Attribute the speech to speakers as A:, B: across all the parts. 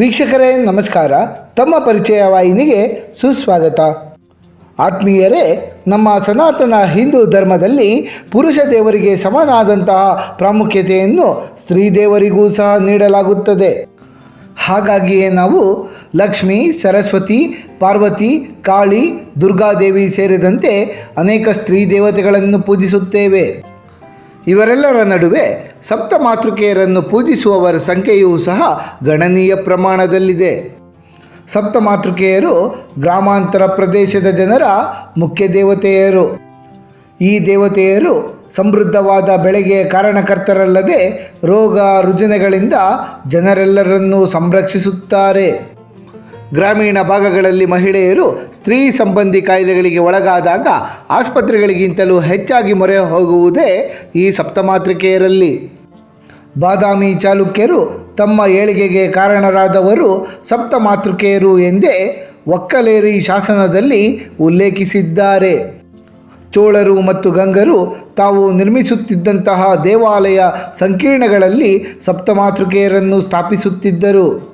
A: ವೀಕ್ಷಕರೇ, ನಮಸ್ಕಾರ. ತಮ್ಮ ಪರಿಚಯ ವಾಹಿನಿಗೆ ಸುಸ್ವಾಗತ. ಆತ್ಮೀಯರೇ, ನಮ್ಮ ಸನಾತನ ಹಿಂದೂ ಧರ್ಮದಲ್ಲಿ ಪುರುಷ ದೇವರಿಗೆ ಸಮನಾದಂತಹ ಪ್ರಾಮುಖ್ಯತೆಯನ್ನು ಸ್ತ್ರೀ ದೇವರಿಗೂ ಸಹ ನೀಡಲಾಗುತ್ತದೆ. ಹಾಗಾಗಿಯೇ ನಾವು ಲಕ್ಷ್ಮಿ, ಸರಸ್ವತಿ, ಪಾರ್ವತಿ, ಕಾಳಿ, ದುರ್ಗಾದೇವಿ ಸೇರಿದಂತೆ ಅನೇಕ ಸ್ತ್ರೀ ದೇವತೆಗಳನ್ನು ಪೂಜಿಸುತ್ತೇವೆ. ಇವರೆಲ್ಲರ ನಡುವೆ ಸಪ್ತ ಮಾತೃಕೆಯರನ್ನು ಪೂಜಿಸುವವರ ಸಂಖ್ಯೆಯೂ ಸಹ ಗಣನೀಯ ಪ್ರಮಾಣದಲ್ಲಿದೆ. ಸಪ್ತ ಮಾತೃಕೆಯರು ಗ್ರಾಮಾಂತರ ಪ್ರದೇಶದ ಜನರ ಮುಖ್ಯ ದೇವತೆಯರು. ಈ ದೇವತೆಯರು ಸಮೃದ್ಧವಾದ ಬೆಳೆಗೆ ಕಾರಣಕರ್ತರಲ್ಲದೆ ರೋಗ ರುಜಿನಗಳಿಂದ ಜನರೆಲ್ಲರನ್ನೂ ಸಂರಕ್ಷಿಸುತ್ತಾರೆ. ಗ್ರಾಮೀಣ ಭಾಗಗಳಲ್ಲಿ ಮಹಿಳೆಯರು ಸ್ತ್ರೀ ಸಂಬಂಧಿ ಕಾಯಿಲೆಗಳಿಗೆ ಒಳಗಾದಾಗ ಆಸ್ಪತ್ರೆಗಳಿಗಿಂತಲೂ ಹೆಚ್ಚಾಗಿ ಮೊರೆ ಹೋಗುವುದೇ ಈ ಸಪ್ತಮಾತೃಕೆಯರಲ್ಲಿ. ಬಾದಾಮಿ ಚಾಲುಕ್ಯರು ತಮ್ಮ ಏಳಿಗೆಗೆ ಕಾರಣರಾದವರು ಸಪ್ತಮಾತೃಕೆಯರು ಎಂದೇ ಒಕ್ಕಲೇರಿ ಶಾಸನದಲ್ಲಿ ಉಲ್ಲೇಖಿಸಿದ್ದಾರೆ. ಚೋಳರು ಮತ್ತು ಗಂಗರು ತಾವು ನಿರ್ಮಿಸುತ್ತಿದ್ದಂತಹ ದೇವಾಲಯ ಸಂಕೀರ್ಣಗಳಲ್ಲಿ ಸಪ್ತಮಾತೃಕೆಯರನ್ನು ಸ್ಥಾಪಿಸುತ್ತಿದ್ದರು.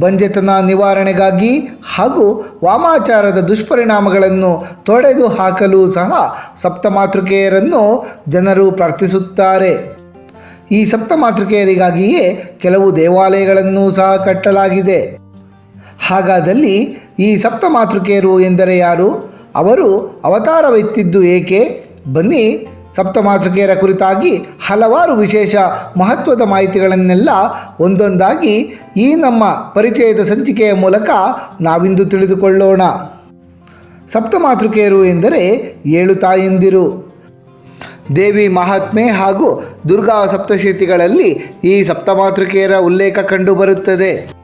A: ಬಂಜೆತನ ನಿವಾರಣೆಗಾಗಿ ಹಾಗೂ ವಾಮಾಚಾರದ ದುಷ್ಪರಿಣಾಮಗಳನ್ನು ತೊಡೆದು ಹಾಕಲು ಸಹ ಸಪ್ತಮಾತೃಕೆಯರನ್ನು ಜನರು ಪ್ರಾರ್ಥಿಸುತ್ತಾರೆ. ಈ ಸಪ್ತಮಾತೃಕೆಯರಿಗಾಗಿಯೇ ಕೆಲವು ದೇವಾಲಯಗಳನ್ನು ಸಹ ಕಟ್ಟಲಾಗಿದೆ. ಹಾಗಾದಲ್ಲಿ ಈ ಸಪ್ತಮಾತೃಕೆಯರು ಎಂದರೆ ಯಾರು? ಅವರು ಅವತಾರವೆತ್ತಿದ್ದು ಏಕೆ? ಬನ್ನಿ ಸಪ್ತಮಾತೃಕೆಯರ ಕುರಿತಾಗಿ ಹಲವಾರು ವಿಶೇಷ ಮಹತ್ವದ ಮಾಹಿತಿಗಳನ್ನೆಲ್ಲ ಒಂದೊಂದಾಗಿ ಈ ನಮ್ಮ ಪರಿಚಯದ ಸಂಚಿಕೆಯ ಮೂಲಕ ನಾವಿಂದು ತಿಳಿದುಕೊಳ್ಳೋಣ. ಸಪ್ತಮಾತೃಕೆಯರು ಎಂದರೆ ಏಳು ತಾಯಂದಿರು. ದೇವಿ ಮಹಾತ್ಮೆ ಹಾಗೂ ದುರ್ಗಾ ಸಪ್ತಶತಿಗಳಲ್ಲಿ ಈ ಸಪ್ತಮಾತೃಕೆಯರ ಉಲ್ಲೇಖ ಕಂಡುಬರುತ್ತದೆ.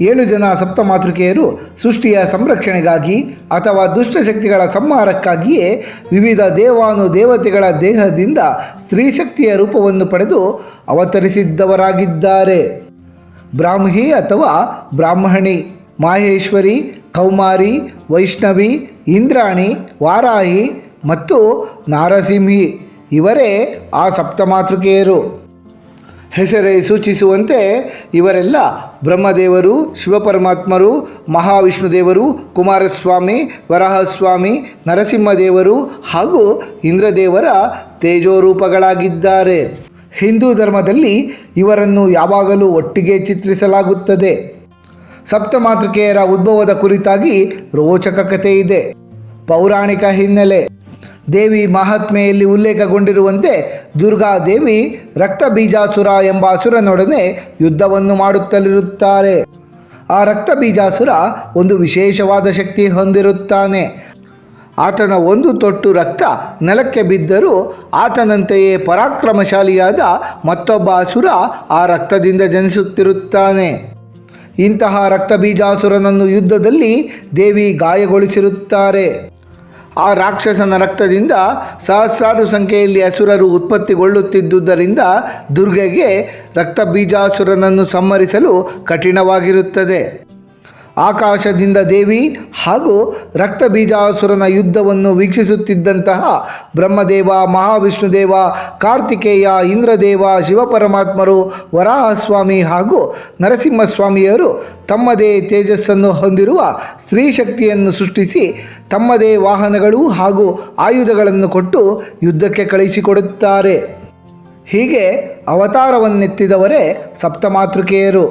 A: ಏಳು ಜನ ಸಪ್ತಮಾತೃಕೆಯರು ಸೃಷ್ಟಿಯ ಸಂರಕ್ಷಣೆಗಾಗಿ ಅಥವಾ ದುಷ್ಟಶಕ್ತಿಗಳ ಸಂಹಾರಕ್ಕಾಗಿಯೇ ವಿವಿಧ ದೇವಾನು ದೇವತೆಗಳ ದೇಹದಿಂದ ಸ್ತ್ರೀ ಶಕ್ತಿಯ ರೂಪವನ್ನು ಪಡೆದು ಅವತರಿಸಿದ್ದವರಾಗಿದ್ದಾರೆ. ಬ್ರಾಹ್ಮಿ ಅಥವಾ ಬ್ರಾಹ್ಮಣಿ, ಮಾಹೇಶ್ವರಿ, ಕೌಮಾರಿ, ವೈಷ್ಣವಿ, ಇಂದ್ರಾಣಿ, ವಾರಾಹಿ ಮತ್ತು ನಾರಸಿಂಹಿ ಇವರೇ ಆ ಸಪ್ತಮಾತೃಕೆಯರು ಹೆಸರೇ ಸೂಚಿಸುವಂತೆ ಇವರೆಲ್ಲ ಬ್ರಹ್ಮದೇವರು, ಶಿವಪರಮಾತ್ಮರು, ಮಹಾವಿಷ್ಣುದೇವರು, ಕುಮಾರಸ್ವಾಮಿ, ವರಹಸ್ವಾಮಿ, ನರಸಿಂಹದೇವರು ಹಾಗೂ ಇಂದ್ರದೇವರ ತೇಜೋರೂಪಗಳಾಗಿದ್ದಾರೆ. ಹಿಂದೂ ಧರ್ಮದಲ್ಲಿ ಇವರನ್ನು ಯಾವಾಗಲೂ ಒಟ್ಟಿಗೆ ಚಿತ್ರಿಸಲಾಗುತ್ತದೆ. ಸಪ್ತಮಾತೃಕೆಯರ ಉದ್ಭವದ ಕುರಿತಾಗಿ ರೋಚಕ ಕಥೆ ಇದೆ ಪೌರಾಣಿಕ ಹಿನ್ನೆಲೆ. ದೇವಿ ಮಹಾತ್ಮೆಯಲ್ಲಿ ಉಲ್ಲೇಖಗೊಂಡಿರುವಂತೆ ದುರ್ಗಾದೇವಿ ರಕ್ತ ಬೀಜಾಸುರ ಎಂಬ ಅಸುರನೊಡನೆ ಯುದ್ಧವನ್ನು ಮಾಡುತ್ತಲಿರುತ್ತಾರೆ. ಆ ರಕ್ತ ಬೀಜಾಸುರ ಒಂದು ವಿಶೇಷವಾದ ಶಕ್ತಿ ಹೊಂದಿರುತ್ತಾನೆ. ಆತನ ಒಂದು ತೊಟ್ಟು ರಕ್ತ ನೆಲಕ್ಕೆ ಬಿದ್ದರೂ ಆತನಂತೆಯೇ ಪರಾಕ್ರಮಶಾಲಿಯಾದ ಮತ್ತೊಬ್ಬ ಅಸುರ ಆ ರಕ್ತದಿಂದ ಜನಿಸುತ್ತಿರುತ್ತಾನೆ. ಇಂತಹ ರಕ್ತ ಬೀಜಾಸುರನನ್ನು ಯುದ್ಧದಲ್ಲಿ ದೇವಿ ಗಾಯಗೊಳಿಸಿರುತ್ತಾರೆ. ಆ ರಾಕ್ಷಸನ ರಕ್ತದಿಂದ ಸಹಸ್ರಾರು ಸಂಖ್ಯೆಯಲ್ಲಿ ಅಸುರರು ಉತ್ಪತ್ತಿಗೊಳ್ಳುತ್ತಿದ್ದುದರಿಂದ ದುರ್ಗೆಗೆ ರಕ್ತ ಬೀಜಾಸುರನನ್ನು ಸಂಹರಿಸಲು ಕಠಿಣವಾಗಿರುತ್ತದೆ. ಆಕಾಶದಿಂದ ದೇವಿ ಹಾಗೂ ರಕ್ತ ಬೀಜಾಸುರನ ಯುದ್ಧವನ್ನು ವೀಕ್ಷಿಸುತ್ತಿದ್ದಂತಹ ಬ್ರಹ್ಮದೇವ, ಮಹಾವಿಷ್ಣುದೇವ, ಕಾರ್ತಿಕೇಯ, ಇಂದ್ರದೇವ, ಶಿವಪರಮಾತ್ಮರು, ವರಾಹಸ್ವಾಮಿ ಹಾಗೂ ನರಸಿಂಹಸ್ವಾಮಿಯವರು ತಮ್ಮದೇ ತೇಜಸ್ಸನ್ನು ಹೊಂದಿರುವ ಸ್ತ್ರೀ ಶಕ್ತಿಯನ್ನು ಸೃಷ್ಟಿಸಿ ತಮ್ಮದೇ ವಾಹನಗಳು ಹಾಗೂ ಆಯುಧಗಳನ್ನು ಕೊಟ್ಟು ಯುದ್ಧಕ್ಕೆ ಕಳುಹಿಸಿಕೊಡುತ್ತಾರೆ. ಹೀಗೆ ಅವತಾರವನ್ನೆತ್ತಿದವರೇ ಸಪ್ತಮಾತೃಕೆಯರು.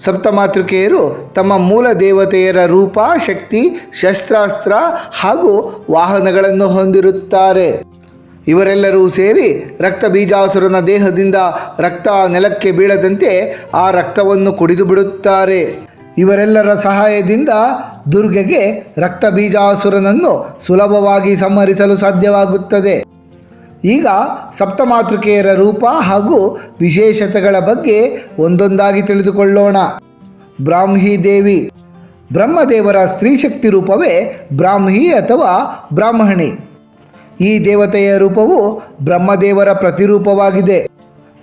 A: ಸಪ್ತಮಾತೃಕೆಯರು ತಮ್ಮ ಮೂಲ ದೇವತೆಯರ ರೂಪ, ಶಕ್ತಿ, ಶಸ್ತ್ರಾಸ್ತ್ರ ಹಾಗೂ ವಾಹನಗಳನ್ನು ಹೊಂದಿರುತ್ತಾರೆ. ಇವರೆಲ್ಲರೂ ಸೇರಿ ರಕ್ತ ಬೀಜಾಸುರನ ದೇಹದಿಂದ ರಕ್ತ ನೆಲಕ್ಕೆ ಬೀಳದಂತೆ ಆ ರಕ್ತವನ್ನು ಕುಡಿದು ಬಿಡುತ್ತಾರೆ. ಇವರೆಲ್ಲರ ಸಹಾಯದಿಂದ ದುರ್ಗೆಗೆ ರಕ್ತ ಬೀಜಾಸುರನನ್ನು ಸುಲಭವಾಗಿ ಸಂಹರಿಸಲು ಸಾಧ್ಯವಾಗುತ್ತದೆ. ಈಗ ಸಪ್ತಮಾತೃಕೆಯರ ರೂಪ ಹಾಗೂ ವಿಶೇಷತೆಗಳ ಬಗ್ಗೆ ಒಂದೊಂದಾಗಿ ತಿಳಿದುಕೊಳ್ಳೋಣ. ಬ್ರಾಹ್ಮಿ ದೇವಿ. ಬ್ರಹ್ಮದೇವರ ಸ್ತ್ರೀಶಕ್ತಿ ರೂಪವೇ ಬ್ರಾಹ್ಮಿ ಅಥವಾ ಬ್ರಾಹ್ಮಣಿ. ಈ ದೇವತೆಯ ರೂಪವು ಬ್ರಹ್ಮದೇವರ ಪ್ರತಿರೂಪವಾಗಿದೆ.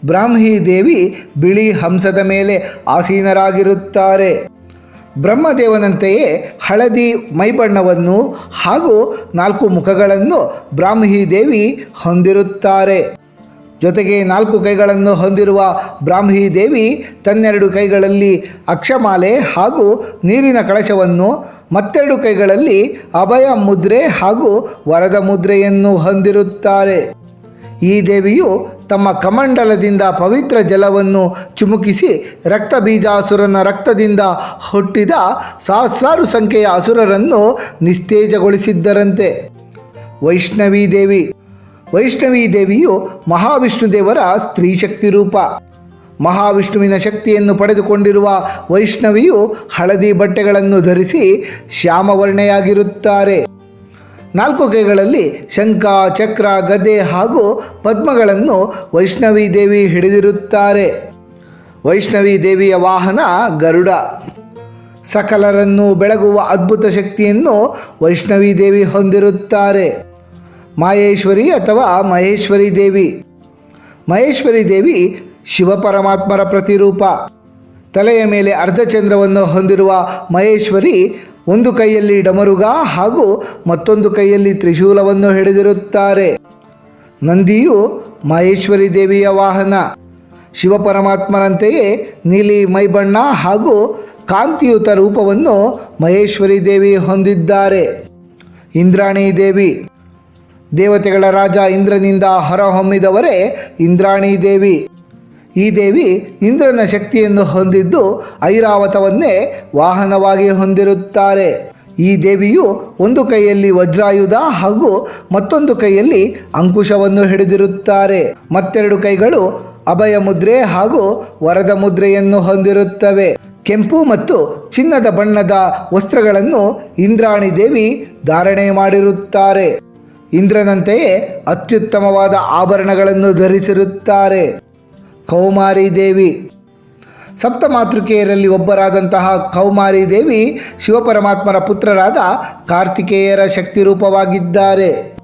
A: ಬ್ರಾಹ್ಮಿ ದೇವಿ ಬಿಳಿ ಹಂಸದ ಮೇಲೆ ಆಸೀನರಾಗಿರುತ್ತಾರೆ. ಬ್ರಹ್ಮದೇವನಂತೆಯೇ ಹಳದಿ ಮೈಬಣ್ಣವನ್ನು ಹಾಗೂ ನಾಲ್ಕು ಮುಖಗಳನ್ನು ಬ್ರಾಹ್ಮಿ ದೇವಿ ಹೊಂದಿರುತ್ತಾರೆ. ಜೊತೆಗೆ ನಾಲ್ಕು ಕೈಗಳನ್ನು ಹೊಂದಿರುವ ಬ್ರಾಹ್ಮಿ ದೇವಿ ತನ್ನೆರಡು ಕೈಗಳಲ್ಲಿ ಅಕ್ಷಮಾಲೆ ಹಾಗೂ ನೀರಿನ ಕಳಶವನ್ನು ಮತ್ತೆರಡು ಕೈಗಳಲ್ಲಿ ಅಭಯ ಮುದ್ರೆ ಹಾಗೂ ವರದ ಮುದ್ರೆಯನ್ನು ಹೊಂದಿರುತ್ತಾರೆ. ಈ ದೇವಿಯು ತಮ್ಮ ಕಮಂಡಲದಿಂದ ಪವಿತ್ರ ಜಲವನ್ನು ಚಿಮುಕಿಸಿ ರಕ್ತ ಬೀಜಾಸುರನ ರಕ್ತದಿಂದ ಹುಟ್ಟಿದ ಸಹಸ್ರಾರು ಸಂಖ್ಯೆಯ ಅಸುರರನ್ನು ನಿಸ್ತೇಜಗೊಳಿಸಿದ್ದರಂತೆ. ವೈಷ್ಣವೀ ದೇವಿ. ವೈಷ್ಣವಿ ದೇವಿಯು ಮಹಾವಿಷ್ಣು ದೇವರ ಸ್ತ್ರೀ ಶಕ್ತಿ ರೂಪ. ಮಹಾವಿಷ್ಣುವಿನ ಶಕ್ತಿಯನ್ನು ಪಡೆದುಕೊಂಡಿರುವ ವೈಷ್ಣವಿಯು ಹಳದಿ ಬಟ್ಟೆಗಳನ್ನು ಧರಿಸಿ ಶ್ಯಾಮವರ್ಣೆಯಾಗಿರುತ್ತಾರೆ. ನಾಲ್ಕು ಕೈಗಳಲ್ಲಿ ಶಂಖ, ಚಕ್ರ ಗದೆ ಹಾಗೂ ಪದ್ಮಗಳನ್ನು ವೈಷ್ಣವಿ ದೇವಿ ಹಿಡಿದಿರುತ್ತಾರೆ. ವೈಷ್ಣವಿ ದೇವಿಯ ವಾಹನ ಗರುಡ. ಸಕಲರನ್ನು ಬೆಳಗುವ ಅದ್ಭುತ ಶಕ್ತಿಯನ್ನು ವೈಷ್ಣವಿ ದೇವಿ ಹೊಂದಿರುತ್ತಾರೆ. ಮಾಯೇಶ್ವರಿ ಅಥವಾ ಮಹೇಶ್ವರಿ ದೇವಿ. ಮಹೇಶ್ವರಿ ದೇವಿ ಶಿವಪರಮಾತ್ಮರ ಪ್ರತಿರೂಪ. ತಲೆಯ ಮೇಲೆ ಅರ್ಧಚಂದ್ರವನ್ನು ಹೊಂದಿರುವ ಮಹೇಶ್ವರಿ ಒಂದು ಕೈಯಲ್ಲಿ ಡಮರುಗ ಹಾಗೂ ಮತ್ತೊಂದು ಕೈಯಲ್ಲಿ ತ್ರಿಶೂಲವನ್ನು ಹಿಡಿದಿರುತ್ತಾರೆ. ನಂದಿಯು ಮಹೇಶ್ವರಿ ದೇವಿಯ ವಾಹನ. ಶಿವಪರಮಾತ್ಮರಂತೆಯೇ ನೀಲಿ ಮೈಬಣ್ಣ ಹಾಗೂ ಕಾಂತಿಯುತ ರೂಪವನ್ನು ಮಹೇಶ್ವರಿ ದೇವಿ ಹೊಂದಿದ್ದಾರೆ. ಇಂದ್ರಾಣಿ ದೇವಿ. ದೇವತೆಗಳ ರಾಜ ಇಂದ್ರನಿಂದ ಹೊರಹೊಮ್ಮಿದವರೇ ಇಂದ್ರಾಣಿ ದೇವಿ. ಈ ದೇವಿ ಇಂದ್ರನ ಶಕ್ತಿಯನ್ನು ಹೊಂದಿದ್ದು ಐರಾವತವನ್ನೇ ವಾಹನವಾಗಿ ಹೊಂದಿರುತ್ತಾರೆ. ಈ ದೇವಿಯು ಒಂದು ಕೈಯಲ್ಲಿ ವಜ್ರಾಯುಧ ಹಾಗೂ ಮತ್ತೊಂದು ಕೈಯಲ್ಲಿ ಅಂಕುಶವನ್ನು ಹಿಡಿದಿರುತ್ತಾರೆ. ಮತ್ತೆರಡು ಕೈಗಳು ಅಭಯ ಮುದ್ರೆ ಹಾಗೂ ವರದ ಮುದ್ರೆಯನ್ನು ಹೊಂದಿರುತ್ತವೆ. ಕೆಂಪು ಮತ್ತು ಚಿನ್ನದ ಬಣ್ಣದ ವಸ್ತ್ರಗಳನ್ನು ಇಂದ್ರಾಣಿ ದೇವಿ ಧಾರಣೆ ಮಾಡಿರುತ್ತಾರೆ. ಇಂದ್ರನಂತೆಯೇ ಅತ್ಯುತ್ತಮವಾದ ಆಭರಣಗಳನ್ನು ಧರಿಸಿರುತ್ತಾರೆ. ಕೌಮಾರಿ ದೇವಿ. ಸಪ್ತಮಾತೃಕೆಯರಲ್ಲಿ ಒಬ್ಬರಾದಂತಹ ಕೌಮಾರಿ ದೇವಿ ಶಿವಪರಮಾತ್ಮರ ಪುತ್ರರಾದ ಕಾರ್ತಿಕೇಯರ ಶಕ್ತಿ ರೂಪವಾಗಿದ್ದಾರೆ.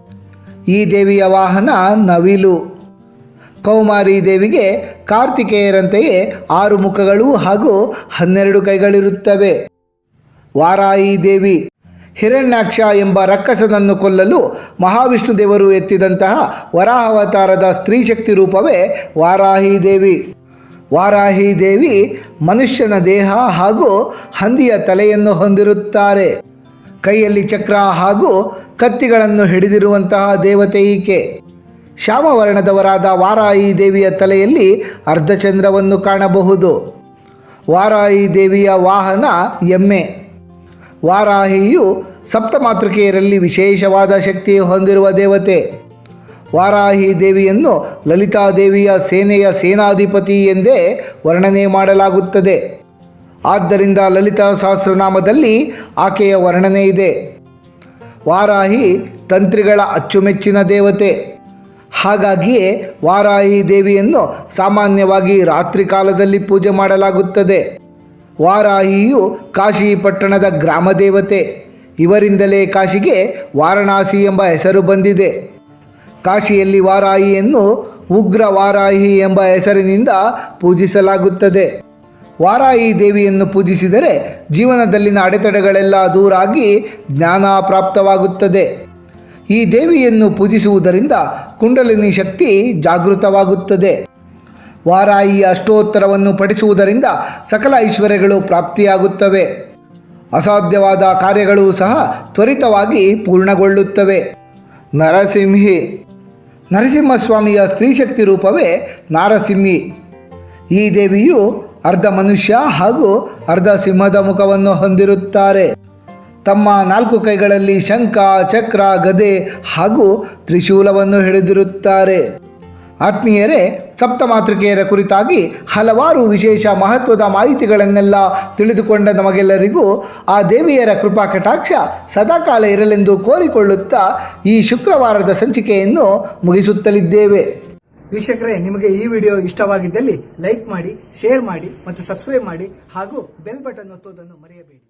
A: ಈ ದೇವಿಯ ವಾಹನ ನವಿಲು. ಕೌಮಾರಿ ದೇವಿಗೆ ಕಾರ್ತಿಕೇಯರಂತೆಯೇ ಆರು ಮುಖಗಳು ಹಾಗೂ ಹನ್ನೆರಡು ಕೈಗಳಿರುತ್ತವೆ. ವಾರಾಯಿ ದೇವಿ. ಹಿರಣ್ಯಾಕ್ಷ ಎಂಬ ರಕ್ಕಸನನ್ನು ಕೊಲ್ಲಲು ಮಹಾವಿಷ್ಣು ದೇವರು ಎತ್ತಿದಂತಹ ವರಾಹವತಾರದ ಸ್ತ್ರೀ ಶಕ್ತಿ ರೂಪವೇ ವಾರಾಹಿ ದೇವಿ ವಾರಾಹಿ ದೇವಿ ಮನುಷ್ಯನ ದೇಹ ಹಾಗೂ ಹಂದಿಯ ತಲೆಯನ್ನು ಹೊಂದಿರುತ್ತಾರೆ. ಕೈಯಲ್ಲಿ ಚಕ್ರ ಹಾಗೂ ಕತ್ತಿಗಳನ್ನು ಹಿಡಿದಿರುವಂತಹ ದೇವತೆ ಈಕೆ. ಶ್ಯಾಮವರ್ಣದವರಾದ ವಾರಾಯಿ ದೇವಿಯ ತಲೆಯಲ್ಲಿ ಅರ್ಧಚಂದ್ರವನ್ನು ಕಾಣಬಹುದು. ವಾರಾಯಿ ದೇವಿಯ ವಾಹನ ಎಮ್ಮೆ. ವಾರಾಹಿಯು ಸಪ್ತಮಾತೃಕೆಯರಲ್ಲಿ ವಿಶೇಷವಾದ ಶಕ್ತಿ ಹೊಂದಿರುವ ದೇವತೆ. ವಾರಾಹಿ ದೇವಿಯನ್ನು ಲಲಿತಾದೇವಿಯ ಸೇನೆಯ ಸೇನಾಧಿಪತಿ ಎಂದೇ ವರ್ಣನೆ ಮಾಡಲಾಗುತ್ತದೆ. ಆದ್ದರಿಂದ ಲಲಿತಾ ಸಹಸ್ರನಾಮದಲ್ಲಿ ಆಕೆಯ ವರ್ಣನೆ ಇದೆ. ವಾರಾಹಿ ತಂತ್ರಿಗಳ ಅಚ್ಚುಮೆಚ್ಚಿನ ದೇವತೆ. ಹಾಗಾಗಿಯೇ ವಾರಾಹಿ ದೇವಿಯನ್ನು ಸಾಮಾನ್ಯವಾಗಿ ರಾತ್ರಿ ಕಾಲದಲ್ಲಿ ಪೂಜೆ ಮಾಡಲಾಗುತ್ತದೆ. ವಾರಾಹಿಯು ಕಾಶಿ ಪಟ್ಟಣದ ಗ್ರಾಮ ದೇವತೆ ಇವರಿಂದಲೇ ಕಾಶಿಗೆ ವಾರಣಾಸಿ ಎಂಬ ಹೆಸರು ಬಂದಿದೆ. ಕಾಶಿಯಲ್ಲಿ ವಾರಾಹಿಯನ್ನು ಉಗ್ರ ವಾರಾಹಿ ಎಂಬ ಹೆಸರಿನಿಂದ ಪೂಜಿಸಲಾಗುತ್ತದೆ. ವಾರಾಹಿ ದೇವಿಯನ್ನು ಪೂಜಿಸಿದರೆ ಜೀವನದಲ್ಲಿನ ಅಡೆತಡೆಗಳೆಲ್ಲ ದೂರಾಗಿ ಜ್ಞಾನ ಪ್ರಾಪ್ತವಾಗುತ್ತದೆ. ಈ ದೇವಿಯನ್ನು ಪೂಜಿಸುವುದರಿಂದ ಕುಂಡಲಿನಿ ಶಕ್ತಿ ಜಾಗೃತವಾಗುತ್ತದೆ. ವಾರಾಯಿ ಅಷ್ಟೋತ್ತರವನ್ನು ಪಠಿಸುವುದರಿಂದ ಸಕಲ ಐಶ್ವರ್ಯಗಳು ಪ್ರಾಪ್ತಿಯಾಗುತ್ತವೆ. ಅಸಾಧ್ಯವಾದ ಕಾರ್ಯಗಳು ಸಹ ತ್ವರಿತವಾಗಿ ಪೂರ್ಣಗೊಳ್ಳುತ್ತವೆ. ನರಸಿಂಹಿ. ನರಸಿಂಹಸ್ವಾಮಿಯ ಸ್ತ್ರೀಶಕ್ತಿ ರೂಪವೇ ನಾರಸಿಂಹಿ. ಈ ದೇವಿಯು ಅರ್ಧ ಮನುಷ್ಯ ಹಾಗೂ ಅರ್ಧ ಸಿಂಹದ ಮುಖವನ್ನು ಹೊಂದಿರುತ್ತಾರೆ. ತಮ್ಮ ನಾಲ್ಕು ಕೈಗಳಲ್ಲಿ ಶಂಖ, ಚಕ್ರ, ಗದೆ ಹಾಗೂ ತ್ರಿಶೂಲವನ್ನು ಹಿಡಿದಿರುತ್ತಾರೆ. ಆತ್ಮೀಯರೇ, ಸಪ್ತಮಾತೃಕೆಯರ ಕುರಿತಾಗಿ ಹಲವಾರು ವಿಶೇಷ ಮಹತ್ವದ ಮಾಹಿತಿಗಳನ್ನೆಲ್ಲ ತಿಳಿದುಕೊಂಡ ನಮಗೆಲ್ಲರಿಗೂ ಆ ದೇವಿಯರ ಕೃಪಾ ಕಟಾಕ್ಷ ಸದಾಕಾಲ ಇರಲೆಂದು ಕೋರಿಕೊಳ್ಳುತ್ತಾ ಈ ಶುಕ್ರವಾರದ ಸಂಚಿಕೆಯನ್ನು ಮುಗಿಸುತ್ತಲಿದ್ದೇವೆ.
B: ವೀಕ್ಷಕರೇ, ನಿಮಗೆ ಈ ವಿಡಿಯೋ ಇಷ್ಟವಾಗಿದ್ದಲ್ಲಿ ಲೈಕ್ ಮಾಡಿ, ಶೇರ್ ಮಾಡಿ ಮತ್ತು ಸಬ್ಸ್ಕ್ರೈಬ್ ಮಾಡಿ ಹಾಗೂ ಬೆಲ್ ಬಟನ್ ಒತ್ತುವುದನ್ನು ಮರೆಯಬೇಡಿ.